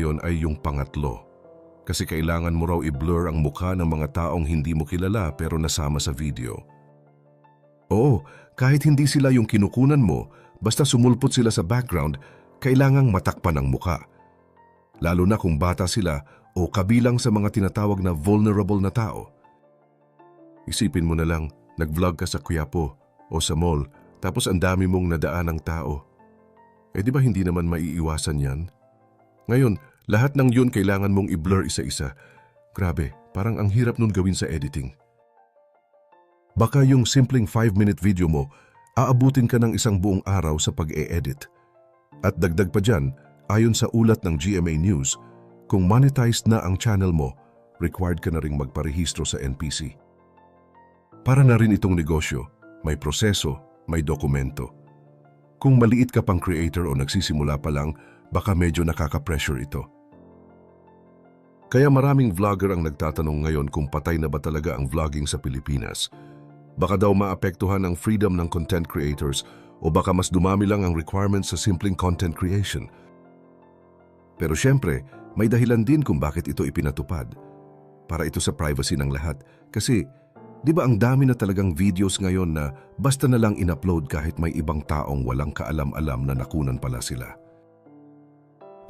Yon ay yung pangatlo. Kasi kailangan mo raw i-blur ang mukha ng mga taong hindi mo kilala pero nasama sa video. Oo, kahit hindi sila yung kinukunan mo, basta sumulpot sila sa background, kailangang matakpan ang mukha. Lalo na kung bata sila o kabilang sa mga tinatawag na vulnerable na tao. Isipin mo na lang, nag-vlog ka sa Quiapo o sa mall, tapos ang dami mong nadaan ng tao. Eh di ba hindi naman maiiwasan yan? Ngayon, lahat ng yun kailangan mong i-blur isa-isa. Grabe, parang ang hirap nun gawin sa editing. Baka yung simpleng 5-minute video mo, aabutin ka ng isang buong araw sa pag-e-edit. At dagdag pa dyan, ayon sa ulat ng GMA News, kung monetized na ang channel mo, required ka na ring magparehistro sa NPC. Para na rin itong negosyo, may proseso, may dokumento. Kung maliit ka pang creator o nagsisimula pa lang, baka medyo nakaka-pressure ito. Kaya maraming vlogger ang nagtatanong ngayon kung patay na ba talaga ang vlogging sa Pilipinas. Baka daw maapektuhan ang freedom ng content creators o baka mas dumami lang ang requirements sa simpleng content creation. Pero syempre, may dahilan din kung bakit ito ipinatupad. Para ito sa privacy ng lahat. Kasi, di ba ang dami na talagang videos ngayon na basta na lang in-upload kahit may ibang taong walang kaalam-alam na nakunan pala sila.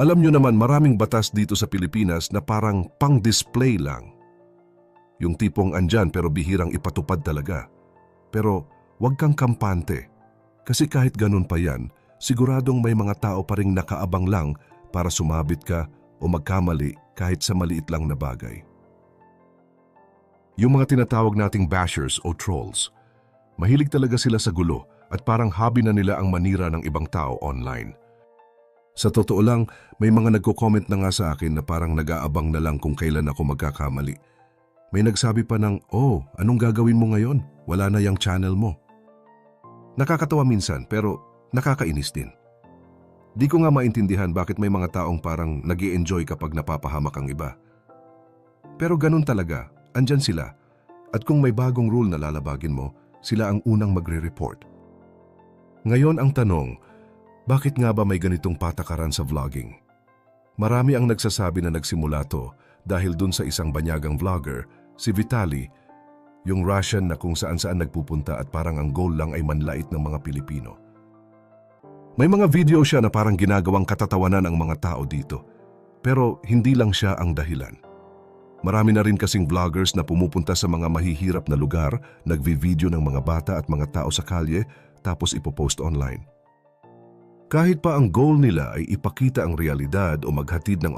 Alam nyo naman maraming batas dito sa Pilipinas na parang pang-display lang. Yung tipong andyan pero bihirang ipatupad talaga. Pero wag kang kampante. Kasi kahit ganun pa yan, siguradong may mga tao pa rin nakaabang lang para sumabit ka o magkamali kahit sa maliit lang na bagay. Yung mga tinatawag nating bashers o trolls, mahilig talaga sila sa gulo at parang hobby na nila ang manira ng ibang tao online. Sa totoo lang, may mga nagko-comment na nga sa akin na parang nag-aabang na lang kung kailan ako magkakamali. May nagsabi pa ng, oh, anong gagawin mo ngayon? Wala na yung channel mo. Nakakatawa minsan pero nakakainis din. Di ko nga maintindihan bakit may mga taong parang nag enjoy kapag napapahamak ang iba. Pero ganun talaga, andyan sila. At kung may bagong rule na lalabagin mo, sila ang unang magre-report. Ngayon ang tanong, bakit nga ba may ganitong patakaran sa vlogging? Marami ang nagsasabi na nagsimula to dahil dun sa isang banyagang vlogger, si Vitali, yung Russian na kung saan-saan nagpupunta at parang ang goal lang ay manlait ng mga Pilipino. May mga video siya na parang ginagawang katatawanan ang mga tao dito. Pero hindi lang siya ang dahilan. Marami na rin kasing vloggers na pumupunta sa mga mahihirap na lugar, nagvi-video ng mga bata at mga tao sa kalye, tapos ipopost online. Kahit pa ang goal nila ay ipakita ang realidad o maghatid ng